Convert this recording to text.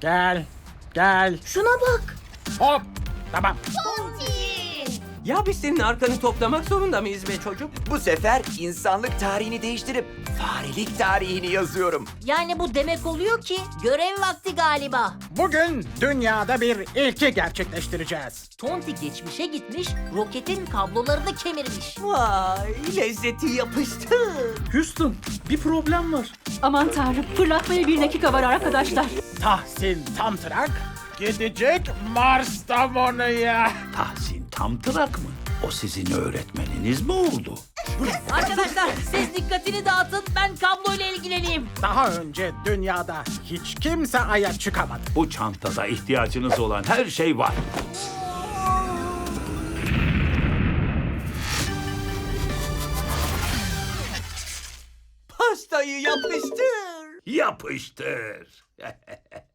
Gel. Gel. Şuna bak. Hop. Tamam. Ya biz senin arkanı toplamak zorunda mıyız be çocuk? Bu sefer insanlık tarihini değiştirip farelik tarihini yazıyorum. Yani bu demek oluyor ki görev vakti galiba. Bugün dünyada bir ilki gerçekleştireceğiz. Tonti geçmişe gitmiş, roketin kablolarını kemirmiş. Vay lezzeti yapıştı. Houston, bir problem var. Aman tanrım fırlatmaya bir dakika var arkadaşlar. Tahsin Tamtırak gidecek Mars tabanıya. Tahsin Tamtırak mı? O sizin öğretmeniniz mi oldu? Arkadaşlar siz dikkatini dağıtın, ben kabloyla ilgileneyim. Daha önce dünyada hiç kimse aya çıkamadı. Bu çantada ihtiyacınız olan her şey var. Pastayı yapıştır. Yapıştır.